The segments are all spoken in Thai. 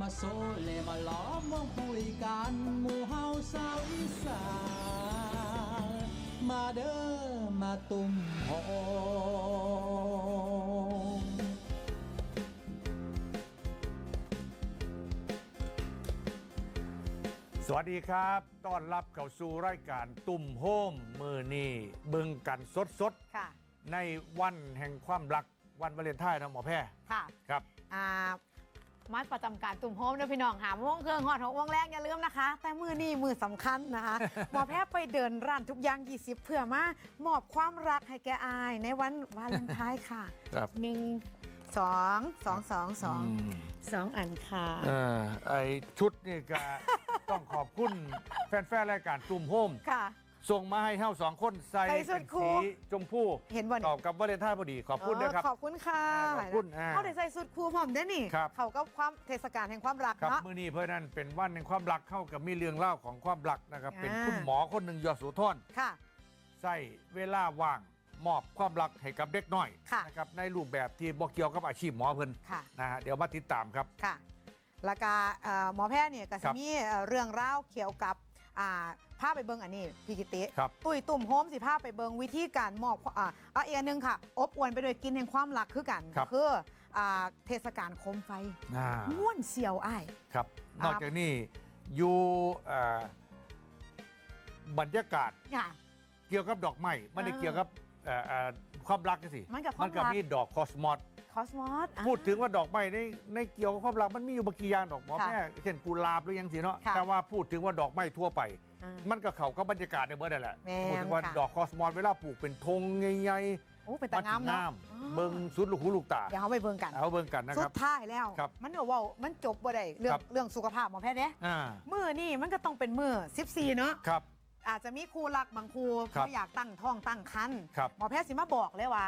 มาโซเลมาล้อมวงคุยกันหมู่เฮาสาวอีสานมาเด้อมาตุ่มโฮมสวัสดีครับ ต้อนรับเข้าสู่รายการตุ่มโฮมมือนี่เบึงกันสดสดค่ะๆในวันแห่งความรักวันวาเลนไทน์นะหมอแพทย์ค่ะ ครับ อ่า มัดประจำการตุ่มโฮมนะพี่น้องหาโมงเครื่องหอดหกโมงแรกอย่าลืมนะคะ แต่มือนี่มือสำคัญนะคะหมอแพทย์ไปเดินร้านทุกอย่าง 20 เพื่อมามอบความรักให้แกอาย ในวันวาเลนไทน์ค่ะครับ หนึ่งสองสองสองสองมสองอันค่ะ เออไอชุดนี่ก็ ต้องขอบคุณแฟนๆรายการตุ่มโฮมค่ะ ส่งมาให้เท่าสองคนใส่ใส่ชุเป็ดนครูสีชมพูเห็นบ่ตเนี่อยบกับวาเลนไทน์พอดีขอบคุณนะครับเออขอบคุณค่ะขอบคุณอ่าเขาได้ใส่สุดครูผมได้นี่ ครับ เขาก็ความเทศกาลแห่งความรักครับเนาะ มื่อนี้เพื่อนั้นเป็นวันแห่งความรักเข้ากับมีเรื่องเล่าของความรักนะครับเป็นอ่าคุณหมอคนหนึ่งยอดสุทนค่ะ ใส่เวลาว่างมอบความรักให้กับเด็กน้อยค่ะ นะครับในรูปแบบที่บอกเกี่ยวกับอาชีพหมอเพิ่นค่ะ นะฮะเดี๋ยวมาติดตามครับ ค่ะแล้วก็เอ่อหมอแพทย์เนี่ยก็ครัจะบมีเอ่อเรื่องราวเกี่ยวกับอ่า ภาพไปเบิงอันนี้พี่กิติครับ ตุ้ยตุ่มโฮมสิภาพไปเบิงวิธีการมอบอ่าเอาอีกอันหนึงค่ะ อบอวนไปด้วยกินแห่งความรักคือกันครับ คืออ่าเทศกาลโคมไฟอ่าม่วนเสียวอ้าย ครับครับนอกจากนี้อยู่เอ่อบรรยากาศค่ะ เกี่ยวกับดอกไม้ไม่ได้อ่าเกี่ยวกับเอ่อเอ่อความรักสิมันกับความมันก็รักมีดอกคอสมอส คอสมอสพูดถึงว่าดอกไม้ในในเกี่ยวกับความรักมันมีอยู่บางกี่อย่างดอกหมอค่ะแม่เช่นกุหลาบหรือยังสิเนาะค่ะ แต่ว่าพูดถึงว่าดอกไม้ทั่วไป อ่ามันก็เข้ากับบรรยากาศในเมื่อนั่นแหละแม่นพูดถึงว่าค่ะ ดอกคอสมอสเวลาปลูกเป็นธงใหญ่โอ้เป็นๆตางามเนาะน้อ๋อเบิ่งสุดลูกหูลูกตา เดี๋ยวเขาไปเบิงกันเอาเบิ่งกันนะคสุรับ ดท้ายแล้ว ครับมันเดี๋ยวเว่ามันจบบ่ได้เรื่อครังบ เรื่องสุขภาพหมอแพทย์เนี่ยอ่ามือนี่มันก็ต้องเป็นมือ14เนาะครับ อาจจะมีครูรักบางครูครับเขาอยากตั้งท้องตั้งคันครับหมอแพทย์สิมาบอกเลยว่า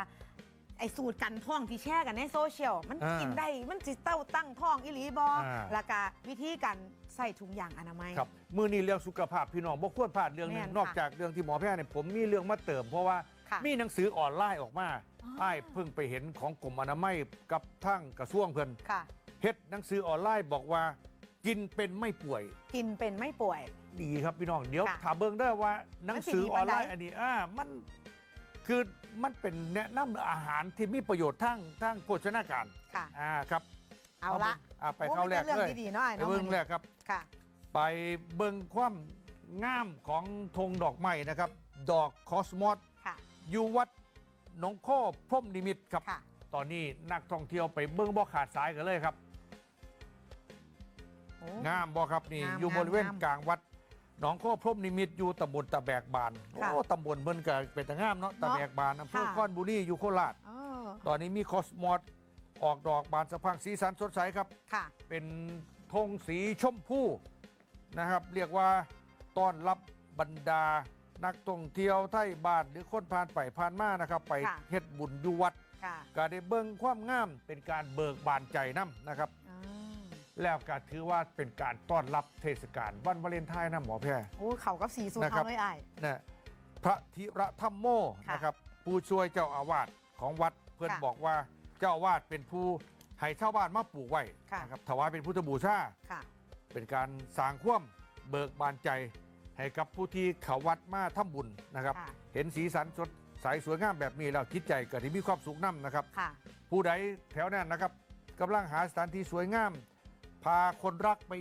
ไอ้สูตรกันท้องที่แชร์กันในโซเชียลมันอ่ากิกินได้มันจิเต้าตั้งท้องอิหลีบออ่าแล้วก็วิธีการ ใส่ถุงยางอนามัย ครับมือนี้เรื่องสุขภาพพี่น้องบ่ควรพลาดเรื่องหนึงแม่นค่ะนอกจากเรื่องที่หมอแพทย์เนี่ยผมมีเรื่องมาเติม เพราะว่าค่ะมีหนังสือออนไลน์ออกมาอ๋อ ไอ้ายเพิ่งไปเห็นของกรมอนามัยกับทั้งกระทรวงเพิ่นค่ะ เฮ็ดหนังสือออนไลน์บอกว่า กินเป็นไม่ป่วย กินเป็นไม่ป่วย ดีครับพี่น้องเดี๋ยวค่ะถามเบิ่งได้อว่าหนังสือออนไลน์มันสิดีปานใดอันนี้อ่ามันคือมันเป็นแนะนำอาหารที่มีประโยชน์ทั้งทั้งโภชนาการค่ะ อ่าครับ เอาละอ่าไปเข้าแรกโอ้มีแต่เลเรื่อยงดีๆเนาะไอ้ไปน้องเบิ่งมันแรกครับ ค่ะ ไปเบิ่งความงามของธงดอกไม้นะครับ ดอกคอสมอสค่ะ อยู่วัดหนองข้อพรหมนิมิตรครับ ค่ะ ตอนนี้นักท่องเที่ยวไปเบิ่งบ่ขาดสายกันเลยครับ โอ้ งามบ่ครับนี่งามอยู่งามบริเวณงามกลางวัดหนองข้อพรหมนิมิตรอยู่ตำบลตะแบกบานค่ะโอ้ตำบลเบิ่นก็เป็นตะงามเนาะตะแบกบานอำเภอค่ะคอนบุรีอยู่โคราชเออตอนนี้มีคอสมอส ออกดอกบานสะพรังสีสันสดใสครับ ค่ะ เป็นธงสีชมพูนะครับ เรียกว่าต้อนรับบรรดา นักท่องเที่ยวไทยบ้านหรือคนผ่านไปผ่านมานะครับ ไปค่ะ เฮ็ดบุญอยู่วัดค่ะก็ได้เบิ่งความงามเป็นการเบิกบานใจน้ำนะครับ อ่าแล้วก็ถือว่าเป็นการต้อนรับเทศกาลวันวาเลนไทน์นะหมอแพร โอ้เขากับสีสูตรนะครับเขาเลยไอ้าย นะพระธิระธรรมโมค่ะนะครับผู้ช่วยเจ้าอาวาสของวัดเพื่อนค่ะ บอกว่า เจ้าอาวาสเป็นผู้ให้ชาวบ้านมาปลูกไว้ค่ะ นะครับถวายเป็นพุทธบูชา ค่ะ เป็นการสร้างความเบิกบานใจ ให้กับผู้ที่เขาวัดมาทำบุญนะครับ ค่ะ เห็นสีสันสดใสสวยงามแบบนี้แล้วจิตใจก็ที่มีความสุขน้ำนะครับ ค่ะ ผู้ใดแถวนั้นนะครับกำลังหาสถานที่สวยงาม พาคนรักไป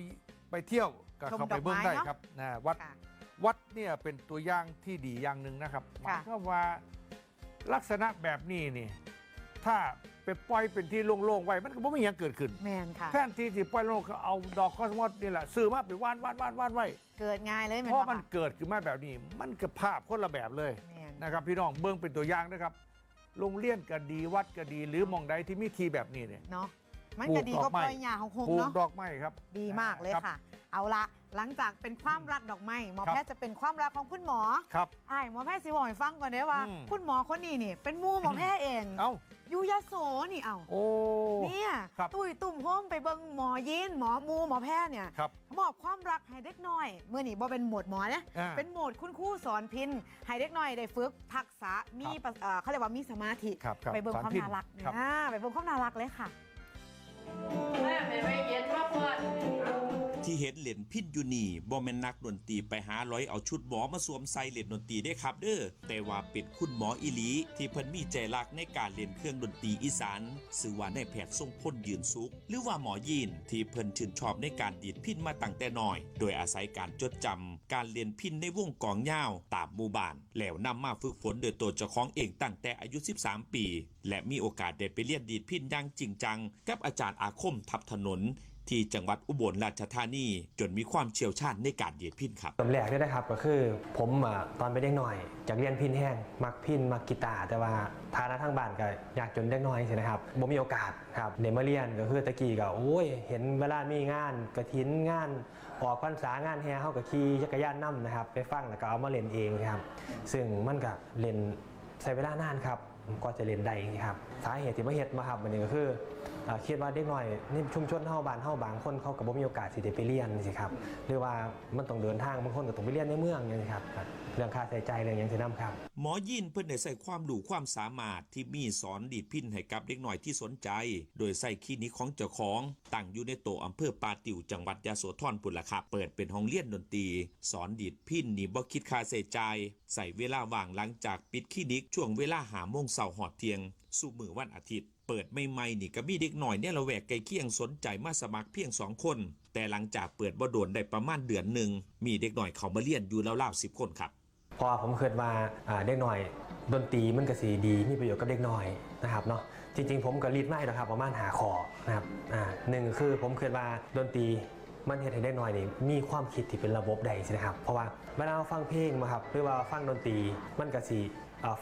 ไปเที่ยวก็ชมเข้าไปดอกไม้เบิ้งได้เนอะ ครับนะวัด ค่ะ วัดเนี่ยเป็นตัวอย่างที่ดีอย่างหนึ่งนะครับหมายความว่าลักษณะแบบนี้นี่ถ้า ไปปล่อยเป็นที่โล่งๆไว้มันก็ไม่มีอย่างเกิดขึ้น แมนค่ะ แทนที่สิปล่อยโลงก็เอาดอกคอสมอสนี่แหละซื้อมาไปวานวานวานวานไว้เกิดง่ายเลยแมนเพราะบ่มันค่ะเกิดขึ้นมาแบบนี้ มันก็ภาพคนละแบบเลย แมนนะครับพี่น้องเบิ้งเป็นตัวอย่างนะครับโรงเรียนก็ดีวัดก็ดีหรือหมองใดที่มีทีแบบนี้เนี่ย เนาะมันปลูก็กดีดอกก็ไม้ปล่อยหญ้าของคงปลูกเนาะดอกไม้ครับดีมากเลยรับ ค่ะ เอาละ หลังจากเป็นความรักดอกไม้หมอครับแพทย์จะเป็นความรักของคุณหมอครับไอ้ายหมอแพทย์สิบอกให้ฟังก่อนเด้อว่า อืม คุณหมอคนนี้นี่ เป็นหมูหมอแพทย์เองเอ้า อยูยโสนี่เอาโอ้ เนี่ยครับ ตุ้ยตุ่มโฮมไปเบิ่งหมอยินหมอหมูหมอแพทย์เนี่ยครับ มอบความรักให้เด็กน้อยเมื่อนี่บ่เป็นโหมดหมอนะอ่าเป็นโหมดคุณครูสอนพินให้เด็กน้อยได้ฝึกทักษะมีครับประเอ่อเขาเรียกว่ามีสมาธิ ครับครับไปเบิ่งสอนความพิณน่ารักครับ อ่าไปเบิ่งความน่ารักเลยค่ะ แม่ไม่ไม่เย็นมากเพื่อน ที่เห็นเล่นพินอยู่นี่บ่แม่นนักดนตรีไปหาร้อยเอาชุดหมอมาสวมใส่เล่นดนตรีได้ครับเด้อแต่ว่าเป็นคุณหมออีหลี ที่เพิ่นมีใจรักในการเล่นเครื่องดนตรีอีสานชื่อว่าในาแพทย์ทรงพลยืนสุขหรือว่าหมอยีนที่เพิ่นชื่นชอบในการดีดพินมาตั้งแต่น้อย โดยอาศัยการจดจำการเรียนพินในวงกองยาวตามหมู่บ้านแล้วนำมาฝึกฝนโดยตัวเจ้าของเองตั้งแต่อายุ 13 ปี และมีโอกาสได้ไปเรียนดีดพินอย่างจริงจังกับอาจารย์อาคมทับถนน ที่จังหวัดอุบลราชธานีจนมีความเชี่ยวชาญในการดีดพินครับเริ่มแรกเนี่ยนะครับก็คือ ผมอะตอนไปนเด็กหน่อยจากเรียนพินแห้งมักพินมักกีตาร์แต่ว่าฐานะทางบ้านก็อยากจนเด็กน้อยใช่ไหมครับบ่มีโอกาสครับเดมาเรียนก็คือตะกี้ก็โอ้ย เห็นเวลามีงานกระถินงาน ออกพรรษางานแห่เฮาก็ขี่จักรยานนํนะครับ ไปฟังแล้วก็เอามาเล่นเองครับซึ่งมันก็เล่นใช้เวลานานครับก็จะเล่นได้ครับสาเหตุที่มาเฮ็ดมาครับมันนี่ก็คือคิดว่าเด็กน้อยนี่ชุมชนเฮาบ้านเฮาบางคนเขาก็บ่มีโอกาสสิได้ไปเรียนสิครับหรือว่ามันต้องเดินทางบางคนก็ต้องไปเรียนในเมืองอย่างนี้ครับเรื่องค่าใช้จ่ายเรื่องหยังสินํครับ หมอยินเพิ่นได้ใส่ความรู้ความสามารถที่มีสอนดีดพินให้กับเด็กหน่อยที่สนใจ โดยใส่คลินิกของเจ้าของ ตั้งอยู่ในโตอำเภอปาติวจังหวัดยะโสธรพุ่นละครับเปิดเป็นห้องเรียนดนตรี สอนดีดพินนี่บ่คิดค่าใช้จ่ายใส่เวลาว่างหลังจากปิดคลินิกช่วงเวลาหาโมงเช้าหอดเที่ยงสู่มือวันอาทิตย์เปิดใหม่ๆนี่ก็มีเด็กหน่อยเนี่ยละแวกไกลเคียงสนใจมาสมัครเพียงสองคน แต่หลังจากเปิดบ่โดนได้ประมาณเดือนหนึ่งมีเด็กหน่อยเข้ามาเรียนอยู่ราวๆสิบคนครับ พอผมเคิดว่าเด็กหน่อยดนตรีมันก็สีดีมีประโยชน์กับเด็กหน่อยนะครับเนาะจริง ๆ ผมก็รีดไม่หรอกครับประมาณหาคอนะครับอ่าหนึ่งคือผมเคิดว่าดนตรีมันเฮ็ดให้เด็กหน่อยนี่มีความคิดที่เป็นระบบใดใช่ไหมครับ เพราะว่าเวลาเราฟังเพลงมาครับหรือว่าฟังดนตรีมันก็สี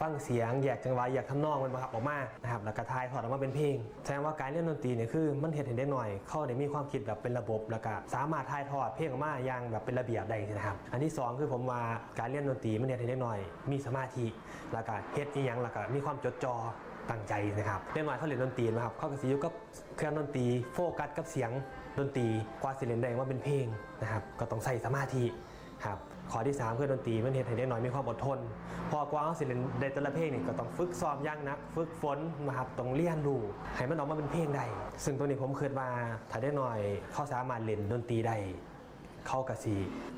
ฟังเสียงแยกจังหวะแยกทำนองมันมาครับออกมานะครับแล้วก็ทายทอดออกมาเป็นเพลงแสดงว่าการเล่นดนตรีเนี่ยคือมันเฮ็ดให้เด็กหน่อย เข้าได้มีความคิดแบบเป็นระบบแล้วก็สามารถทายทอดเพลงออกมาอย่างแบบเป็นระเบียบได้นะครับอันที่สองคือผมว่าการเล่นดนตรีมันเฮ็ดให้เด็กหน่อย มีสมาธิแล้วก็เฮ็ดอีหยังแล้วก็มีความจดจ่อตั้งใจนะครับเด็กน้อยเขาเล่นดนตรีนะครับเขาก็สิอยู่กับเครื่องดนตรีโฟกัสกับเสียงดนตรีกว่าสิเล่นได้ว่าเป็นเพลงนะครับก็ต้องใส่สมาธิครับ ข้อที่สามคือดนตรีมันเห็นให้เด็กน้อยมีความอดทน พอกว่าเขาสิเล่นได้แต่ละเพลงนี่ก็ต้องฝึกซ้อมอย่างนัก ฝึกฝนนะครับต้องเรียนรู้ให้มันออกมาเป็นเพลงได้ซึ่งตัวนี้ผมคิดว่าถ้าได้หน่อยเขาสามารถเล่นดนตรีได้เขากะสี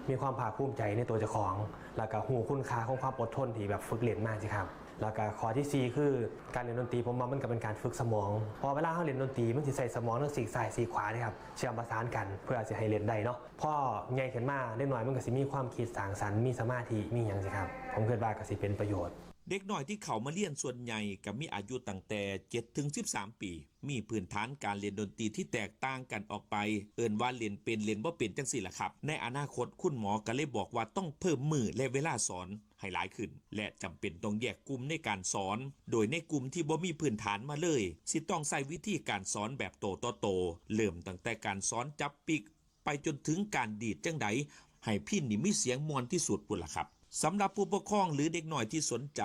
มีความภาคภูมิใจในตัวเจ้าของ แล้วก็หูคุณค่าของความอดทนที่แบบฝึกเรียนมากสิครับ แล้วก็ข้อที่ 4 คือการเรียนดนตรีผมว่ามันก็เป็นการฝึกสมองพอเวลาเขาเรียนดนตรีมันสิใส่สมองทั้งสีกซ้ายสีขวานะครับเชื่อมประสานกันเพื่อจะให้เรียนได้เนาะพ่อใหญ่ขึ้นมาได้หน่อยมันก็สิมีความคิดสร้างสรรค์มีสมาธิมีอย่างสิครับผมคิดว่าก็สิเป็นประโยชน์ เด็กน้อยที่เขามาเรียนส่วนใหญ่กับมีอายุตั้งแต่7ถึง13 ปี มีพื้นฐานการเรียนดนตรีที่แตกต่างกันออกไป เอินว่าเรียนเป็นเรียนบ่เป็นจังสี่ล่ะครับ ในอนาคตคุณหมอก็เลยบอกว่าต้องเพิ่มมือและเวลาสอนให้หลายขึ้น และจำเป็นต้องแยกกลุ่มในการสอน โดยในกลุ่มที่บ่มีพื้นฐานมาเลย สิต้องใส่วิธีการสอนแบบโตต่อโต เริ่มตั้งแต่การสอนจับปิก ไปจนถึงการดีดจังใดให้พี่นี่มีเสียงมวนที่สุดปุ่นล่ะครับ สำหรับผู้ปกครองหรือเด็กหน้อยที่สนใจ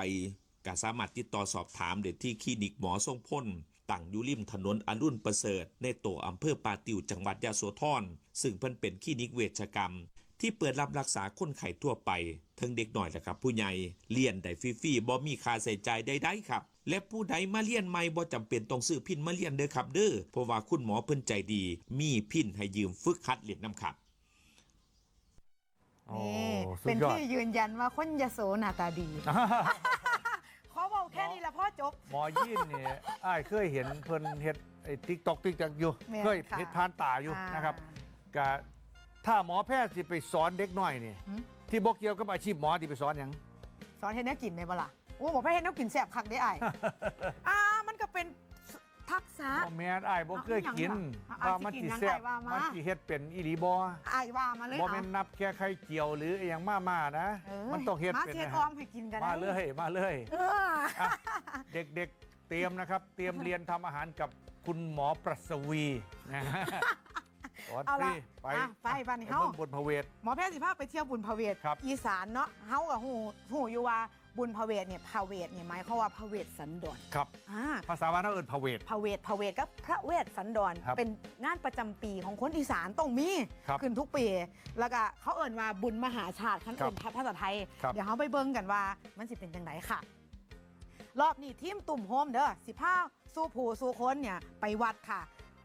ก็สามารถติดต่อสอบถามได้ที่คลินิกหมอทรงพ่นตั้งอยู่ริมถนนอรุณประเสริฐ ในตัวอำเภอปาติวจังหวัดยะโสธรซึ่งเพิ่นเป็นคลินิกเวชกรรม ที่เปิดรับรักษาคนไข้ทั่วไปทั้งเด็กหน่อยและครับผู้ใหญ่เรียนได้ฟรีๆบ่มีค่าใช้จ่ายใดๆครับ และผู้ใดมาเรียนใหม่บ่จำเป็นต้องซื้อพินมาเรียนเด้อครับเด้อเพราะว่าคุณหมอเพิ่นใจดี มีพินให้ยืมฝึกหัดเรียนนํครับอ้นี่ เป็ดนยอดที่ยืนยันว่าคนยโสหน้าตาดี ขอบอกแค่นี้ละพ่อจบ หมอยินเนี่ยอ้ายเคยเห็นเพิ่นเฮ็ดไอ้ติ๊กตอกติ๊กจักอยู่ แม่นเคยค่ะเฮ็ดทานตาอยู่อ่านนะครับกะถ้าหมอแพทย์สิไปสอนเด็กน้อยนี่หืม ที่บ่เกี่ยวกับอาชีพหมอที่ไปสอนหยัง สอนเห็นแนวกินไหมบ่ล่ะโอ้บอกให้เห็นแนวกินแสบคักได้ไอ้าย อ่ามันก็เป็น ทักษะ บ่แม่นอ้ายบ่เคยกินเอาว่าอีหยังล่ะเอามันสิแซ่บสิกินหยังอ้ายว่ามามั มันสิเฮ็ดเป็นอีหลีบ่ไอ้ายว่ามาเลยบ่เอาแม่นนับแค่ไข่เจียวหรืออหยังมามานะ เออมันต้องเฮ็ดมาเป็นเสียนะออฮะมให้กินกันมาเลยมาเลยเอออะเด็กๆเตรียมนะครับ เตรียมเรียนทำอาหารกับคุณหมอประสวีนะฮะสอนเอาฟละรีไปอะไปบ้านนี้ไปเฮา เบิ่งบนพระเวท หมอแพทย์สิภาพไปเที่ยวบุญพเวทครับ อีสานเนาะเฮากับหูหูอยู่ว่า บุญพเวทเนี่ยพเวทเนี่ยหมายความว่าพเวทสันดอนครับอ่าภาษาบ้านเราเอิ้นพระเวทพเวทพเวทกับพระเวทสันดอนครับเป็นงานประจำปีของคนอีสานต้องมีครับขึ้นทุกปี แล้วก็เขาเอิ่นว่าบุญมหาชาติคันครับเอิ่นภาษาไทย ครับ เดี๋ยวเขาไปเบิ่งกันว่ามันสิเป็นจังไดค่ะ รอบนี้ทีมตุ่มโฮมเด้อสิผ้าสู้ผู้สู้คนเนี่ยไปวัดค่ะ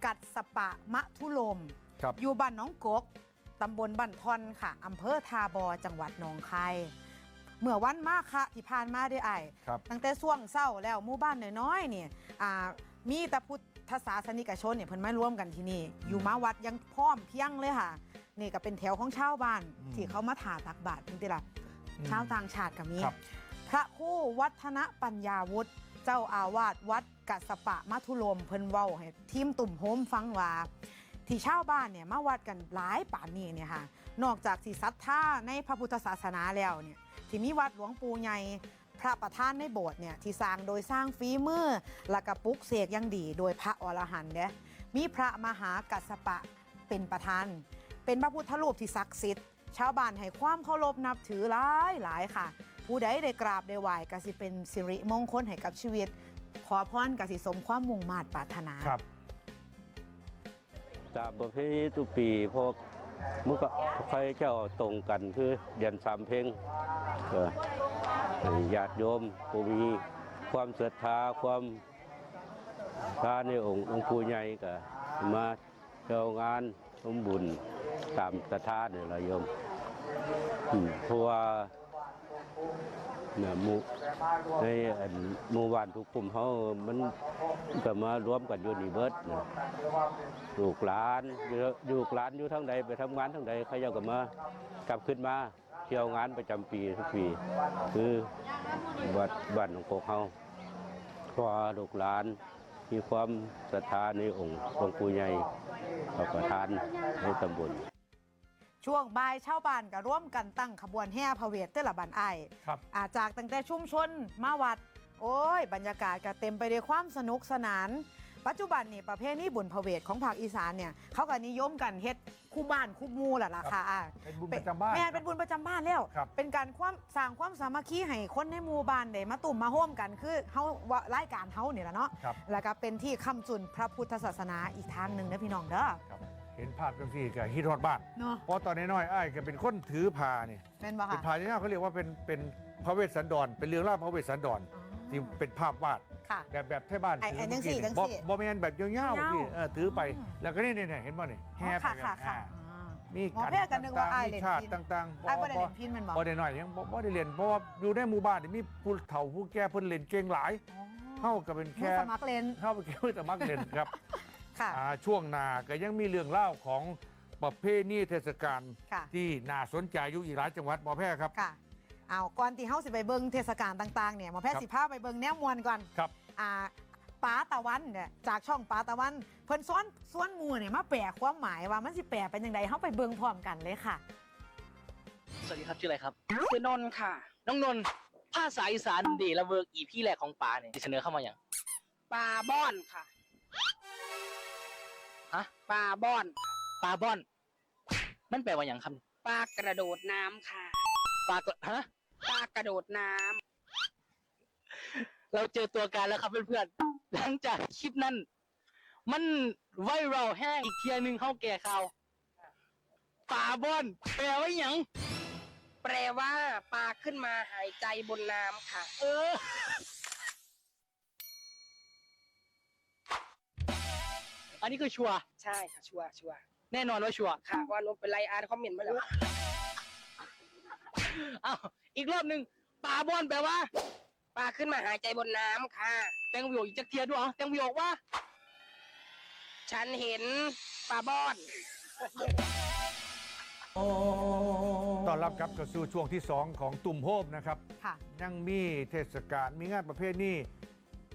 กัดสปะมะทุลม ครับ อยู่บ้านหน้องกก ตำบลบันทอนค่ะ อำเภอทาบอ จังหวัดหนองคาย เมื่อวันมาคะที่ผ่านมาได้ไอายครับ ตั้งแต่ช่วงเศร้าแล้วหมู่บ้านน้อยๆเนี่ยอ่ามีแต่พุทธศาสนิกชนเนี่ยเพิ่นมาร่วมกันที่นี่ อยู่มาวัดยังพร้อมเพรียงเลยค่ะ นี่ก็เป็นแถวของชาวบ้าน อืมที่เขามาถาตักบาตรนี่ติล่ะอืมชาวต่างชาติก็มีครับ พระครู่วัฒนปัญญาวุฒิเจ้าอาวาสวัดกัสปะมัทุโลมเพิ่นเว้าให้ทีมตุ่มโฮมฟังว่า ที่ชาวบ้านเนี่ยมาวัดกันหลายป่านนี้เนี่ยค่ะ นอกจากสิศรัทธาในพระพุทธศาสนาแล้วเนี่ย ที่มีวัดหลวงปู่ใหญ่พระประธานในโบสถ์เนี่ยที่สร้างโดยสร้างฝีมือและกระปุกเสกอยังดีโดยพระอรหันต์เด้มีพระมหากัสสปะเป็นประธาน เป็นพระพุทธรูปที่ศักดิ์สิทธิ์ชาวบ้านให้ความเคารพนับถือหลายหลายค่ะ ผู้ใดได้กราบได้ไหว้ก็สิเป็นสิริมงคลให้กับชีวิต ขอพรก็สิสมความมุ่งมา่ปรารถนาครับ ตามประเพณีทุกปีพวก มุกค่อยเจ้าตรงกันคือเดือนสามเพลงญาติโยมผู้มีความศรัทธาความทาในองค์องค์ปู่ใหญ่ก็มาเจ้างานสมบุญตามศรัทธาเนี่ยละโยมอืมเพราะว่า เนี่ยหมู่ในอันหมู่บ้านทุกกลุ่มเขามันก็มารวมกันอยู่นี่เบิดนะลูกหลานอยู่อยู่ลูกหลานอยู่ทั้งใดไปทำงานทั้งใดเขาเจ้าก็มากลับขึ้นมาเที่ยวงานประจำปีทุกปี คือวัดบ้านของพวกเขาเพราะว่าลูกหลานมีความศรัทธาในองค์องค์ปู่ใหญ่พระประธานในตำบล ช่วงบ่ายชาวบ้านก็ร่วมกันตั้งขบวนแห่พระเวทเตละบันไอายครับ อาจากตั้งแต่ชุมชนมาวัด โอ้ย บรรยากาศก็เต็มไปด้วยความสนุกสนาน ปัจจุบันนี่ประเภทนี้บุญพระเวทของภาคอีสานเนี่ยเขาก็นิยมกันเฮ็ดคู่บ้านคู่หมูแหละล่ะค่ะอ่า เป็นบุญประจำบ้าน แม่นเป็นบุญประจำบ้านแล้ว ครับเป็นการความสร้างความสามัคคีให้คนในหมู่บ้านได้มาตุ่มมาโฮมกันคือเฮาว่ารายการเฮานี่แหละเนาะครับ แล้วก็เป็นที่คำจุนพระพุทธศาสนาอีกทางหนึ่งนะพี่น้องเด้อ ครับเห็นภาพจังซี่ก็ฮิตฮอดบ้านเนาะเพราะตอนน้อยๆอ้ายก็เป็นคนถือผ้านี่เป็นบ่เป็นค่ะผ้าที่เขาเรียกว่าเป็นเป็นพระเวสสันดรเป็นเรื่องเล่าพระเวสสันดรอ๋อที่เป็นภาพวาดค่ะ แบบแบบไทยบ้านไอ้ไอ้ถืจังสี่เมื่อกี้จังสี่บ่บ่แม่นแบบยาวๆพี่เออถือไปอืมแล้วก็นี่นี่ๆเห็นบ่นี่แห่ไปค่ะกัค่ะนค่ะอ่าอ่ามีหมอแพทย์ก็นึกว่าอ้ายมีเล่นชาติพิณต่างๆไอ้บ่ได้บ่เล่นพินแมันบอกบ่ได้น้อยยังบ่บ่ได้เรียนเพราะว่าอยู่ในหมู่บ้านนี่มีผู้เฒ่าผู้แก่เพิ่นเล่นเก่งหลายเฮาก็เป็นแค่แค่สมัครเล่น เฮาเป็นแค่สมัครเล่นครับ ค่ะอ่าช่วงหน้าก็ยังมีเรื่องเล่าของประเพณีเทศกาลค่ะ ที่น่าสนใจอยู่อีกหลายจังหวัดหมอแพทย์ครับ ค่ะเอาก่อนที่เฮาสิไปเบิ่งเทศกาลต่างๆเนี่ยหมอแพทย์ครับสิพาไปเบิ่งแนวมวลก่อนครับ อ่าป้าตะวันเนี่ยจากช่องป้าตะวันเพิ่นซ้อนซ้อนหมูเนี่ยมาแปลความหมายว่ามันสิแปลเป็นยังไงเฮาไปเบิ่งพร้อมกันเลยค่ะ สวัสดีครับชื่ออะไรครับ คือนนท์ค่ะ น้องนนท์ภาษาอีสานดีละเวิร์กอีพี่แรกของป่าเนี่ยเสนอเข้ามาอย่างปลาบ้อนค่ะ ฮะปลาบ้อน ปลาบ้อน มันแปลว่าอย่างครับปลากระโดดน้ำค่ะ ปลากระฮะ ปลากระโดดน้ำเราเจอตัวการแล้วครับเพื่อนๆ หลังจากคลิปนั้น มันไวรัลแห้งอีกเทียหนึ่งเข้าแก่ข่าวปลาบ้อนแปลว่าอย่าง แปลว่าปลาขึ้นมาหายใจบนน้ำค่ะ เออ อันนี้คือชัวร์ใช่ค่ะชัวร์ชัวร์แน่นอนว่าชัวร์ค่ะว่านนท์เป็นไรอ่านคอมเมนต์มาแล้วอ้าวอีกรอบหนึ่งปลาบ้อนแปลว่าปลาขึ้นมาหายใจบนน้ำค่ะ แตงวิวอีกจักเทียด้วยเหรอแตงวิวบอกว่า ฉันเห็นปลาบ้อน ต้อนรับครับเข้าสู่ช่วงที่ 2 ของตุ่มโฮมนะครับ ค่ะ ยังมีเทศกาลมีงานประเภทนี้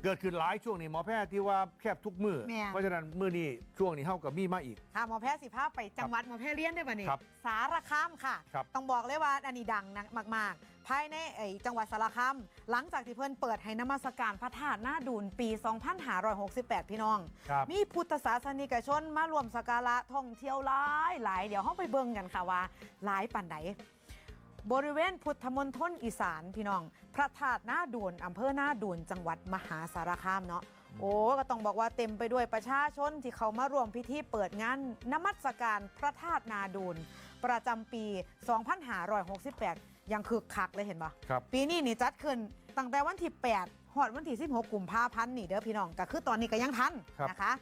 เกิดขึ้นหลายช่วงนี้หมอแพทย์ที่ว่าแคบทุกมือ แม่นเพราะฉะนั้นมือนี้ช่วงนี้เฮากับมีมาอีก ค่ะหมอแพทย์สิพาไปจังหวัดหมอแพทย์เลี้ยนได้ป่ะนี่ครับสารคามค่ะ ครับต้องบอกเลยว่าอันนี้ดังนะมาก ๆ ภายในไอ้จังหวัดสารคามหลังจากที่เพิ่นเปิดให้นมัสการพระธาตุหน้าดูนปี 2568 พี่น้อง ครับ มีพุทธศาสนิกชนมารวมสักการะท่องเที่ยวหลายหลายเดี๋ยวเฮาไปเบิ่งกันค่ะว่าหลายปันใด บริเวณพุทธมณฑลอีสานพี่น้อง พระธาตุหน้าดูนอำเภอหน้าดูนจังหวัดมหาสารคามเนาะโอ้ก็ต้องบอกว่าเต็มไปด้วยประชาชนที่เขามาร่วมพิธีเปิดงานนมัสการพระธาตุนาดูนประจำปี 2568 ยังคึกคักเลยเห็นปะครับ ปีนี้นี่จัดขึ้นตั้งแต่วันที่ 8 หอดวันที่ 16กุมภาพันธ์นี่เด้อพี่น้องก็คือตอนนี้ก็ยังทันครับ นะคะ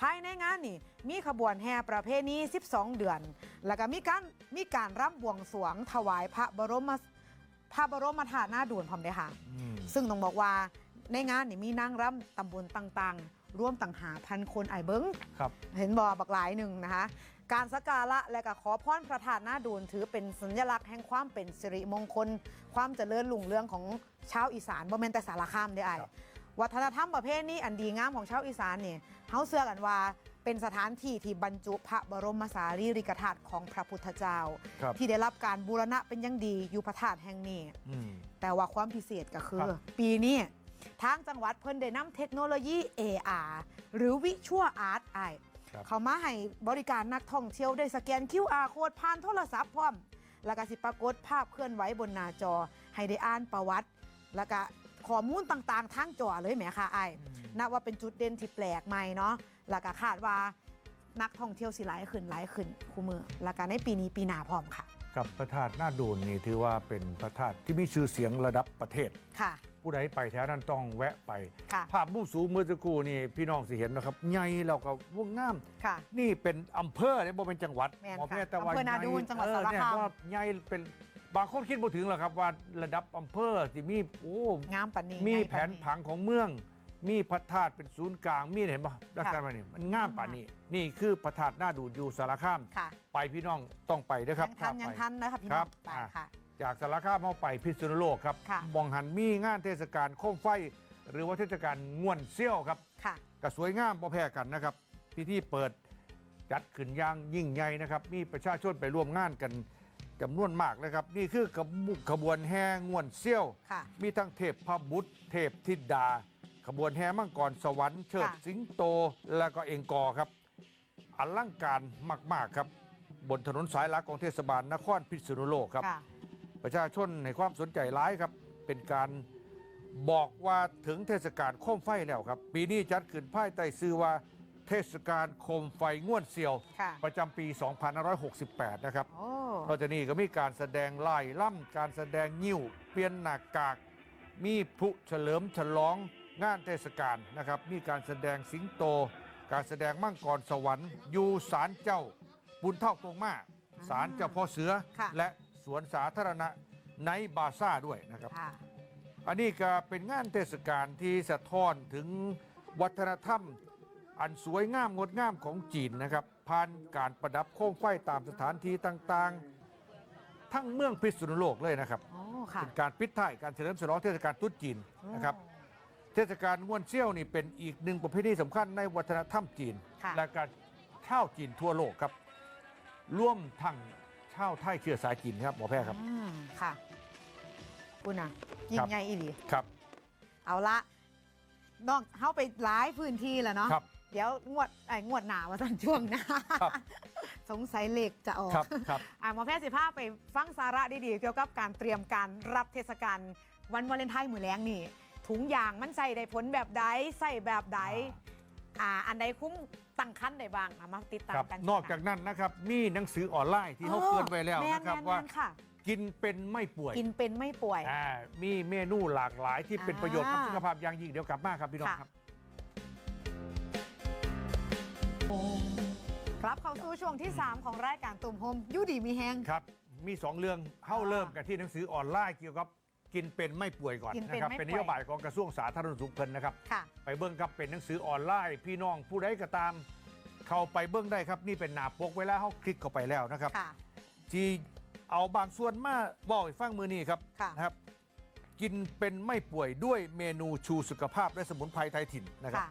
ภายในงานนี่มีขบวนแห่ประเพณี12 เดือน แล้วก็มีการมีการร่ำบวงสรวงถวายพระบรมพระบรมธาตุหน้าด่วนพร้อมเด้อค่ะอืมซึ่งต้องบอกว่าในงานนี่มีนางรำตำบลต่างๆ ร่วมต่างหาพันคนไอายเบิงครับเห็นบอบักหลายหนึ่งนะคะ การสักการะและก็ขอพรพระธาตุหน้าดูนถือเป็นสัญลักษณ์แห่งความเป็นสิริมงคล ความเจริญรุ่งเรืองของชาวอีสานบ่แม่นแต่สารคามได้อไอ้ายครับ วัฒนธรรมประเภทนี้อันดีงามของชาวอีสานเนี่ยเฮาเชื่อกันว่าเป็นสถานที่ที่บรรจุพระบรมสารีริกธาตุของพระพุทธเจ้า ครับ ที่ได้รับการบูรณะเป็นอย่างดีอยู่พระธาตุแห่งนี้ อืม แต่ว่าความพิเศษก็คือ ครับ ปีนี้ทางจังหวัดเพิ่นได้นำเทคโนโลยี AR หรือวิชวลอาร์ตไอครับ เขามาให้บริการนักท่องเที่ยวได้สแกน QR โค้ดผ่านโทรศัพท์พร้อม แล้วก็สิปรากฏภาพเคลื่อนไหวบนหน้าจอ ให้ได้อ่านประวัติ แล้วก็ ข้อมูลต่างๆ ทั้งจอเลยแหมค่ะไอ้นับว่าเป็นจุดเด่นที่แปลกใหม่เนาะแล้วก็คาดว่านักท่องเที่ยวสิหลายขึ้นหลายขึ้นคู่มือแล้วก็ในปีนี้ปีหน้าพร้อมค่ะ กับพระธาตุหน้าดูนนี่ถือว่าเป็นพระธาตุที่มีชื่อเสียงระดับประเทศ ค่ะ ผู้ใดไปแถวนั้นต้องแวะไป ค่ะ ภาพมุมสูงเมื่อสักครู่นี่พี่น้องสิเห็นนะครับใหญ่แล้วก็ว่งงาม ค่ะ นี่เป็นอำเภอเนี่ยบ่เป็นจังหวัดแม่นหมอค่ะแพทย์แต่ว่าอำเภอนาดูนใหญ่จังหวัดเออสารเนี่ยคามว่าใหญ่เป็น บางคนคิดบ่ถึงหรอกครับว่าระดับอำเภอที่มีโอ้งามปานนี้มีใหญ่แผปานนี้ผังของเมือง มีพระธาตุเป็นศูนย์กลางมีเห็นปะลักษณะแบบนี้มันงามป่านนี้ นี่คือพระธาตุหน้าดูดอยู่สารคาม ค่ะไปพี่น้องต้องไปด้วยครับยังทันถ้ายังไปทันนะคะพี่คน้รัอบงไปอะ ค่ะ จากสารคามเอาไปพิษณุโลกครับค่ะ มองหันมีงานเทศกาลโคมไฟ หรือว่าเทศกาลง่วนเซี่ยวครับ ค่ะ ก็สวยงามพอแพ้กันนะครับพิธีเปิดจัดขึ้นอย่างยิ่งใหญ่นะครับ มีประชาชนไปร่วมงานกัน จำนวนมากนะครับ นี่คือกระบุขบวนแห่ง่วนเซี่ยว ค่ะ มีทั้งเทพพระบุตร เทพธิดา ขบวนแห่มังกรสวรรค์เชิดค่ะ สิงโตและก็เองกอครับอลังการมาก ๆ ครับ บนถนนสายหลักของเทศบาลนครพิษณุโลกครับ ค่ะ ประชาชนในความสนใจร้ายครับ เป็นการบอกว่าถึงเทศกาลโคมไฟแล้วครับ ปีนี้จัดขึ้นภายใต้ชื่อว่าเทศกาลโคมไฟง่วนเซียว ค่ะ ประจำปี 2568 นะครับ โอ้ นอกจากนี้ก็มีการแสดงไล่ล่ำการแสดงงิ้ว เปลี่ยนหน้ากาก มีพลุเฉลิมฉลองงานเทศกาลนะครับ มีการแสดงสิงโต การแสดงมั่งกรสวรรค์อยู่ศาลเจ้า บุญเท่าตรงมาศาลเจ้าพ่อเสือ ค่ะ และสวนสาธารณะในบาซ่าด้วยนะครับ ค่ะ อันนี้ก็เป็นงานเทศกาลที่สะท้อนถึงวัฒนธรรม อันสวยงามงดงามของจีนนะครับผ่านการประดับโคมไฟตามสถานที่ต่างๆ ทั้งเมืองพิษณุโลกเลยนะครับโอ้ค่ะเป็นการปิดท้ายการเฉลิมฉลองเทศกาลตรุษจีนนะครับ เทศกาลง่วนเซี่ยวนี่เป็นอีกหนึ่งประเพณีสำคัญในวัฒนธรรมจีน ค่ะ และการชาวจีนทั่วโลกครับ ร่วมทั้งชาวไทยเชื้อสายจีนครับหมอแพทย์ครับ อืมค่ะคุณน่ะยิ่ครังบใหญ่อีหลี ครับ เอาละนอกเข้าไปหลายพื้นที่แล้วเนาะครับ เดี๋ยวงวดไอ้งวดหนาว่าสันช่วงหนะครับ สงสัยเหล็กจะออกครับครับ อะหมอแพทย์สิภาไปฟังสาระดีๆ เกี่ยวกับการเตรียมการรับเทศกาลวันวาเลนไทน์มือแรงนี่ ถุงยางมันใส่ได้ผลแบบใดใส่แบบใดอ่าอันใดคุ้มตั้งคันได้บ้างอะมาติดตามครับกันนอกจากนั้นนะครับมีหนังสือออนไลน์ที่เขาเกรินไว้แล้วแม่นะครับแม่ว่าแม่ค่ะ กินเป็นไม่ป่วยกินเป็นไม่ป่วย อ่ามีเมนูหลากหลายที่เป็นอ่าประโยชน์กับสุขภาพอย่างยิ่งเดี๋ยวกลับมาครับพี่น้องค่ะ ครับ รับเข้าสู่ช่วงที่ 3 ของรายการตุ่มโฮมอยูดีมีแฮงครับ มีสองเรื่องเข้าเริ่มกันที่หนังสือออนไลน์เกี่ยวกับกินเป็นไม่ป่วยก่อนกินเป็นนะครับไม่เป็นนป่วยโยบายของกระทรวงสาธารณสุขเพิ่นนะครับค่ะไปเบิ้งครับเป็นหนังสือออนไลน์ พี่น้องผู้ใดก็ตาม เข้าไปเบิ้งได้ครับ นี่เป็นหน้าปกเวลาเขาคลิกเข้าไปแล้วนะครับค่ะที่เอาบางส่วนมาบอกให้ฟังมือนี้ครับค่ะนะครับ กินเป็นไม่ป่วยด้วยเมนูชูสุขภาพและสมุนไพรไทยถิ่นนะครับค่ะ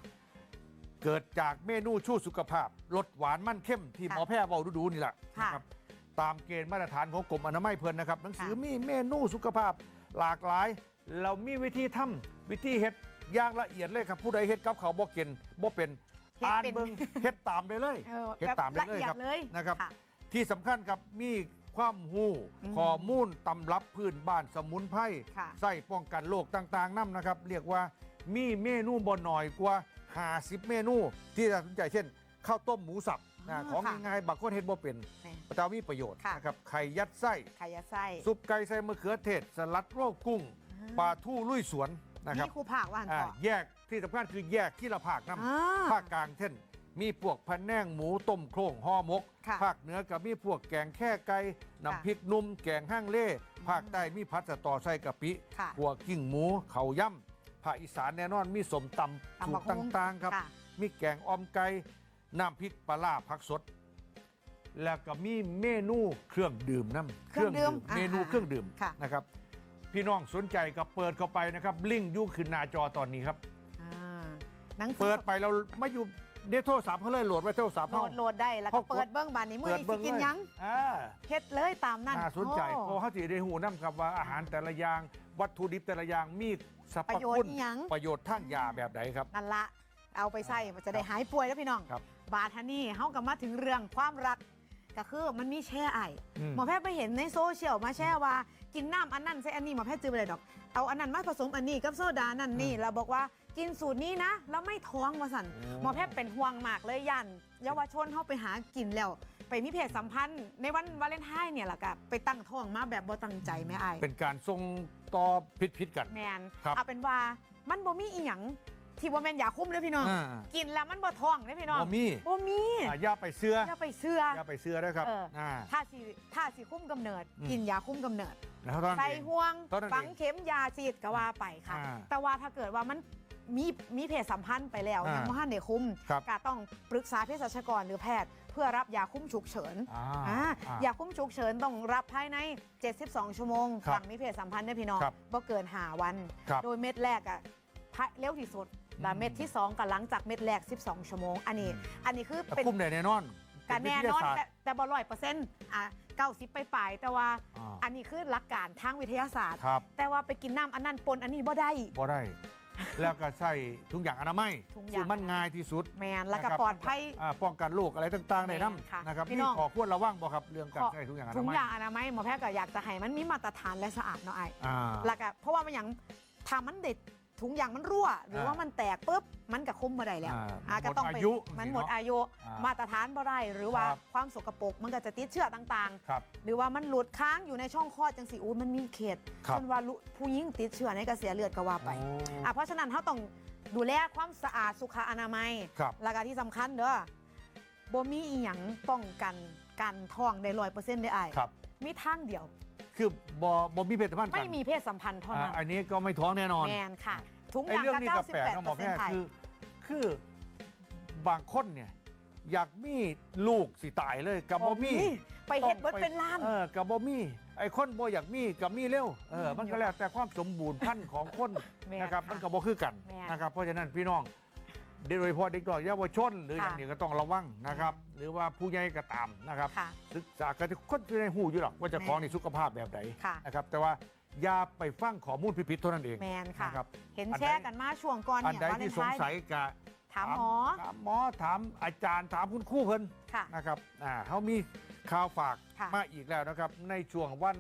เกิดจากเมนูชูสุขภาพลดหวานมั่นเข้มที่หค่ะมอแพทย์บอกดูๆนี่แหละค่ะนะครับตามเกณฑ์มาตรฐานของกรมอนามัยเพิ่นนะครับหนังสือค่ะมีเมนูสุขภาพหลากหลาย เรามีวิธีทำวิธีเฮ็ดอย่างละเอียดเลยครับผู้ใดเฮ็ดกับเขาวบ่เกินบ่เป็นเฮ็ดอ่านเป็นเบิ่งเฮ็ดตามได้เลยเออเฮ็ดแบบตามได้ละเลยเอียคดรับเลยนะครับค่ะที่สำคัญครับมีความหู้อืมข้อมูลตำรับพื้นบ้านสมุนไพรค่ะใส่ป้องกันโรคต่างๆนํนะครับ เรียกว่ามีเมนูบ่หน่อยกว่า 50 เมนูที่น่าสนใจเช่น ข้าวต้มหมูสับอ๋อนะของค่ะง่ายๆบางคนเห็นบ่เป็นนี่แต่ว่ามีประโยชน์ค่ะ นะครับไข่ยัดไส้ ไข่ยาไส้ซุปไก่ใส่มะเขือเทศ สลัดโรคกุ้งปลาทูลุยสวนนะครับนี่ครูผากว่าหันอ่าต่อแยกที่สำคัญคือแยกที่ละภาคน้อ่าำภาคกลางเช่น มีพวกพันแนงหมูต้มโครงห่อหมก ค่ะภาคเหนือก็มีพวกแกงแค่ไก่น้ำพริกหนุ่ม แกงห้างเล่ ภาคใต้มีพัดสะตอไส้กะปิค่ะพวกกิ้งหมูเขาวย่ำ ภาคอีสานแน่นอนมีสมตำตำสูบัตกรหุ่งต่างๆครับ ค่ะ มีแกงออมไก่น้ำพริกปลาร้าผักสด แล้วก็มีเมนูเครื่องดื่มน้ำเครื่องดื่มเมนูอ่าเครื่องดื่มค่ะ นะครับ พี่น้องสนใจก็เปิดเข้าไปนะครับ ลิงก์อยุ่ขึ้นหน้าจอตอนนี้ครับ อ่าหนังสือเปิดไปเราไม่อยู่เดโทรศัพท์เขาเลยโหลดไว้โทรศัพท์โหลเขา ดโหลดได้แล้วก็เขากดเปิดเบิ้งบานนี้มือเปิดนี้สิเบิ่งกินเลยหยังอ่าเฮ็ดเลยตามนั้นน่าสนใจโอ้ เพราะเขาสิได้หูน้ำครับว่าอาหารแต่ละอย่าง วัตถุดิบแต่ละอย่างมีสรรพประโยชน์คุณอิหยัง ประโยชน์ทางยาแบบไหนครับ นั่นละ เอาไปใส่มันจะได้หายป่วยแล้วพี่น้อง ครับบาทานี่เฮากับมาถึงเรื่องความรัก ก็คือมันมีแช่ไออืม หมอแพทย์ไปเห็นในโซเชียลมาแช่ว่า กินน้ำอันนั้นใส่อันนี้หมอแพทย์จือไปเลยดอก เอาอันนั้นมาผสมอันนี้กับโซดานั่นนี่แล้วบอกว่ากินสูตรนี้นะแล้วไม่ท้องมาสั่น หมอแพทย์เป็นห่วงมากเลยยันเยาวชนเขาไปหากินแล้ว ไปมีเพศสัมพันธ์ในวันวาเลนไทน์เนี่ยแหละกับไปตั้งท้องมาแบบบ่ตั้งใจแม่ไอายเป็นการส่งต่อพิษๆกัน แมนครับเอาเป็นว่ามันบ่มีอีหยังที่บ่แม่นยาคุ้มเลยพี่น้อง อ่า กินแล้วมันบ่ท้องเลยพี่น้องบ่มีบ่มีอ่าอย่าไปเสื้ออย่าไปเชื่อ อย่าไปเสื้อนะครับเอออ่า ถ้าสิถ้าสิคุ้มกำเนิด อืม กินยาคุ้มกำเนิด แล้วตอน ใส่เองห่วงเท่านั้นเองฝังเข็มยาฉีดก็ว่าไปค่ะ อ่าแต่ว่าถ้าเกิดว่ามันมีมีเพศสัมพันธ์ไปแล้วอ่ายัยังบ่ทันได้คุ้มครับ ก็ต้องปรึกษาเภสัชกรหรือแพทย์ เพื่อรับยาคุ้มฉุกเฉินอ่าอ่าอ่ายาคุ้มฉุกเฉินต้องรับภายใน 72 ชั่วโมงครับหลังมีเพศสัมพันธ์เนี่ยพี่น้องครับบ่เกินหาวัน ครับโดยเม็ดแรกอะพะเร็วที่สุดแล้วเม็ดที่2ก็หลังจากเม็ดแรก 12 ชั่วโมง อันนี้อันนี้คือแต่เป็น คุ้มได้แน่นอนการแน่นอนเป็วิทยาศาสตร์แต่แต่บ่ร้อยเปอร์เซ็นต์อะเก้าสิบไปปลายๆแต่ว่าอ่าอันนี้คือหลักการทางวิทยาศาสตร์ ครับแต่ว่าไปกินน้ำอันนั้นปนอันนี้บ่ได้ บ่ได้ แล้วก็ใส่ถุงยางอนามัยถุงยาง ซึ่มันง่ายที่สุดแมนแล้วก็นะครับปลอดภัย อ่าป้องกันโรคอะไรต่างๆในแม่นค่ะน้ำนะครับพี่นี่น้อง ขอควรระวังบ่ครับเรื่องการขอใช้ถุงยางอถุนางมัยยางอนามัยหมอแพทย์ก็อยากจะให้มันมีมาตรฐานและสะอาดเนาะไอ้อ่า แล้วก็เพราะว่ามันอย่างถ้ามันเด็ด ถุงยางมันรั่ว หรืออ่าว่ามันแตกปุ๊บมันก็คุ้มบ่ได้แล้วอ่าอ่าหมดก็ต้องไปอายุมันหมดเนาะอายุอ่ามาตรฐานบ่ได้หรือว่าครับ ความสกปรกมันก็จะติดเชื้อต่างครับ ๆ หรือว่ามันหลุดค้างอยู่ในช่องคลอดจังสิอู้มันมีเขตครับนว่าลุผู้หญิงติดเชื้อในกระแสเลือดก็ว่าไปโอ้อะเพราะฉะนั้นเขาต้องดูแลความสะอาดสุขอนามัย ครับ แล้วก็ที่สำคัญเด้อ บ่มีอีหยังป้องกันการท้องได้ร้อยเปอร์เซ็นต์ได้ไอ้ายครับ มีทางเดียว คือบ่บ่มีเพศสัมพันธ์กัไม่มีเพศสัมพันธ์เท่าอ่านั้นอันนี้ก็ไม่ท้องแน่นอน แมนค่ะ ถุงไอ้ยางเรื่องก็นี้ก็แปลกนะหมอ98%แพทย์ไทยคือ คือบางคนเนี่ย อยากมีลูกสิตายเลยกับบ่มีไปเฮ็ดเบิดเป็นล้าน เออกับบ่มีไอ้คนบ่อยากมีกับมีเร็วเอออืมมันก็แล้วแต่ความสมบูรณ์พันธุ์ของคนแม่นนะครับ ค่ะมันก็บ่คือกันแม่น นะครับ เพราะฉะนั้นพี่น้อง โดยเฉพาะเด็กน้อยเยาวชน หรืออค่ะย่างนี้ก็ต้องระวังนะครับ หรือว่าผู้ใหญ่ก็ตามนะครับค่ะศึกษากันคนที่ในหูอยู่หรอกว่าเจะแม่นของในสุขภาพแบบไหนค่ะ นะครับแต่ว่าอย่าไปฟังข้อมูลผิดๆเท่านั้นเองแมนค่ะ นะครับ เห็นอันแชใดร์กันมาช่วงก่อนอันเนี่ยใดวาเลที่นสไทงน์สัยกะถามหมอถามหมอถามอาจารย์ถามคุณครู่เพิ่น ค่ะ นะครับ อ่าเขามีข่าวฝากค่ะมาอีกแล้วนะครับ ในช่วงวัน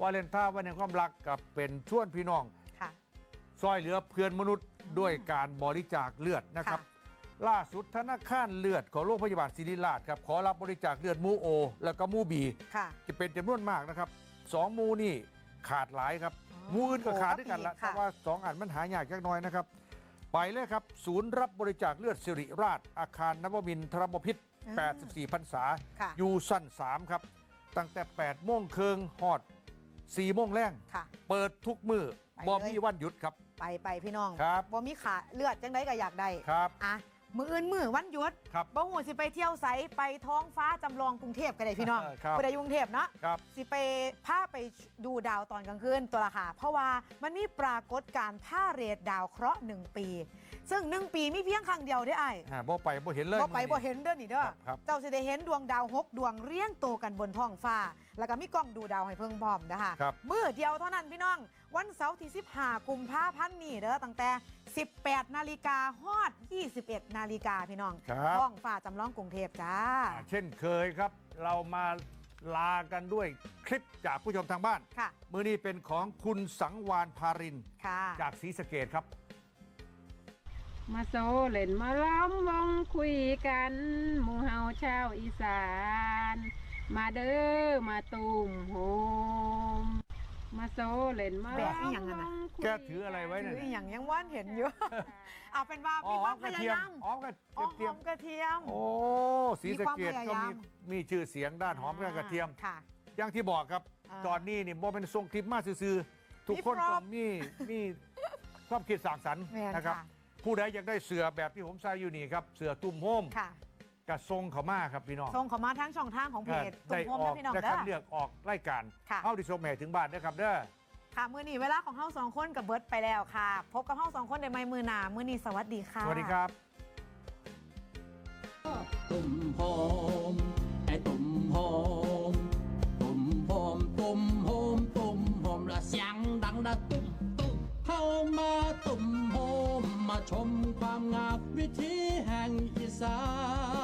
วาเลนไทน์วันแห่งความรักกับเป็นชวนพี่น้องค่ะ ซอยเหลือเพื่อนมนุษย์ด้วยการบริจาคเลือดนะครับค่ะล่าสุดธนาคารเลือดของโรงพยาบาลศิริราชครับขอรับบริจาคเลือดหมูโอ แล้วก็หมูบี ค่ะ จะเป็นจำนวนมากนะครับสองหมูนี่ขาดหลายครับ อ๋อหมูอื่นก็ขาดด้วยกันละค่ะแต่ว่าสองอันมันหายากจักหน้อยนะครับ ไปเลยครับ ศูนย์รับบริจาคเลือดสิริราช อาคารนวมินทรบพิษ84พรรษา ค่ะ อยู่สั้น3 ครับ ตั้งแต่ 8 โมงเคืองหอด 4 โมงแรงค่ะ เปิดทุกมือไปเลยบ่มีวันหยุดครับ ไปไปพี่น้องครับบ่มีขาเลือดจังไดก็อยากได้ครับอะมืออื่นมือวันหยุดครับบ่หูสิไปเที่ยวไสไปท้องฟ้าจำลองกรุงเทพก็ได้พี่น้องเออครับไปได้กรุงเทพเนาะครับสิไปพาไปดูดาวตอนกลางคืนตัวละค่ะเพราะว่ามันมีปรากฏการณ์ผ้าเรดดาวเคราะห์หนึ่งปี ซึ่งหนึ่งปีมีเพียงครั้งเดียวได้ไอ้ายอ่าบ่ไปบ่เห็นเลยบ่ไปมื้บ่อนี้เห็นเด้อนี่เด้อครับครับเจ้าสิได้เห็นดวงดาวหกดวงเรียงโตวกันบนท้องฟ้าแล้วก็มีกล้องดูดาวให้เพิ่งพร้อมนะคะครับ มือเดียวเท่านั้นพี่น้อง วันเสาร์ที่ 15 กุมภาพันธ์นี้เด้อตั้งแต่ 18 นาฬิกาฮอด 21 นาฬิกาพี่น้องครับ ท้องฟ้าจำลองกรุงเทพจ้าอ่าเช่นเคยครับ เรามาลากันด้วยคลิปจากผู้ชมทางบ้าน ค่ะ มือนี้เป็นของคุณสังวานพาริน ค่ะ จากศรีสะเกดครับ มาโซเล่นมาล้อมวงคุยกันหมู่เฮาชาวอีสาน มาเด้อมาตูมโฮมมาโซเล่นมาแบกอีหยังอะน่ะลำคุยแกถืออะไรไว้หนั่รืนออย่างยังว่านเห็นอยู่ เอาเป็นว่าอ๋อมีความกพระยาเทียมยามอ๋อกระอ๋อหเทียอมมกระเทียม โอ้สีมีสะความเกดพยายามก็มีมีชื่อเสียงด้านหอมกระเทียม ค่ะ อย่างที่บอกครับอ่าตอนนี้นี่บ่เป็นทรงคลิปมาซื่อๆทุกคนมีพร็ก็อพมีมีความคิดสร้างสรรค์แม่นนะครับ ค่ะผู้ใดอยากได้เสือแบบที่ผมใส่อยู่นี่ครับ เสือตุ่มโฮมค่ะ กระทรงขม่าครับพี่น้องทรงขม่าทั้งช่องทางของเพจตุ่มพรมนะพี่น้องได้เด้คัดเลือกออกรายการเข้าดิสโซแห่ถึงบ้านนะครับเด้อ ค่ะ มือนี้เวลาของเฮาสองคนกับเบิร์ตไปแล้วค่ะ พบกับเฮาสองคนในไม้มือหนามือนี้สวัสดีค่ะ สวัสดีครับ ตุ่มหอมไอ้ตุ่มหอม ตุ่มหอมตุ่มหอมตุ่มหอมละเสียงดังละตุ่มตุ่มเข้ามาตุ่มหอมมาชมความงามวิถีแห่งอีสาน